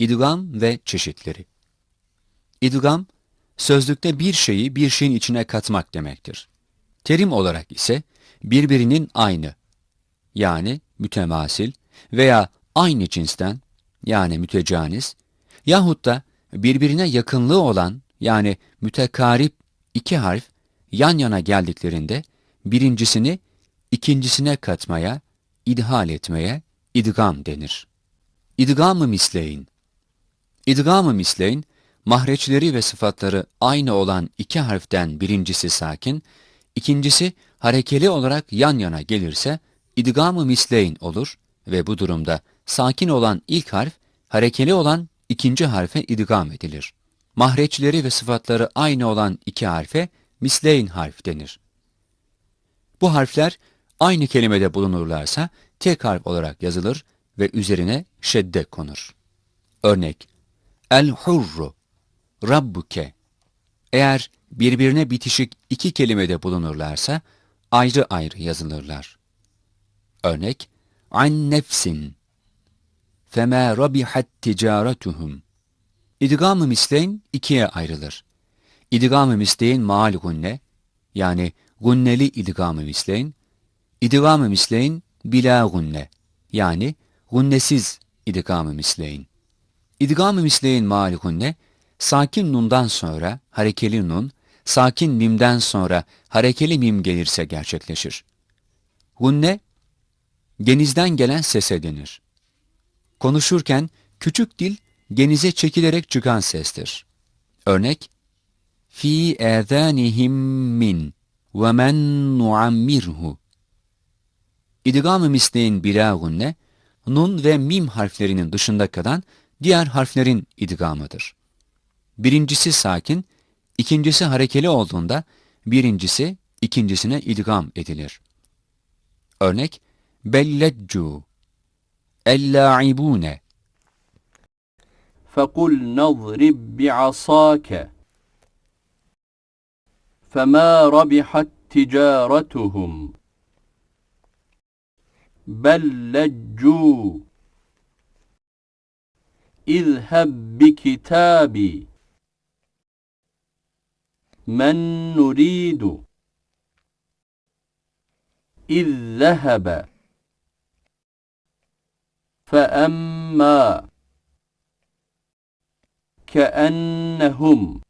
İdgam ve çeşitleri. İdgam, sözlükte bir şeyi bir şeyin içine katmak demektir. Terim olarak ise birbirinin aynı, yani mütemasil veya aynı cinsten, yani mütecanis, yahut da birbirine yakınlığı olan, yani mütekarip iki harf yan yana geldiklerinde birincisini ikincisine katmaya, idhal etmeye idgam denir. İdgam-ı misleyn İdgam-ı misleyn, mahreçleri ve sıfatları aynı olan iki harften birincisi sakin, ikincisi harekeli olarak yan yana gelirse idgam-ı misleyn olur ve bu durumda sakin olan ilk harf harekeli olan ikinci harfe idgam edilir. Mahreçleri ve sıfatları aynı olan iki harfe misleyn harf denir. Bu harfler aynı kelimede bulunurlarsa tek harf olarak yazılır ve üzerine şedde konur. Örnek El-hurru, rabbuke. Eğer birbirine bitişik iki kelimede bulunurlarsa ayrı ayrı yazılırlar. Örnek an nefsin. Fema rabihat ticaretuhum. İdgam-ı misleyn ikiye ayrılır. İdgam-ı misleyn maal gunne, yani gunneli idgam-ı misleyn, idgam-ı misleyn bila gunne, yani gunnesiz idgam-ı misleyn. İdgam-ı misleyn maal gunne, sakin nundan sonra harekeli nun, sakin mimden sonra harekeli mim gelirse gerçekleşir. Gunne, genizden gelen sese denir. Konuşurken küçük dil genize çekilerek çıkan sestir. Örnek, fi âzânihim min men nuammirhu. İdgam-ı misleyin bila gunne, nun ve mim harflerinin dışında kalan diğer harflerin idgamıdır. Birincisi sakin, ikincisi harekeli olduğunda birincisi ikincisine idgam edilir. Örnek, belleccu, ellâibûne, فقل اضرب بعصاك فما ربحت تجارتهم بل لجوا اذهب بكتابي. من نريد؟ إذ ذهب. فأما كأنهم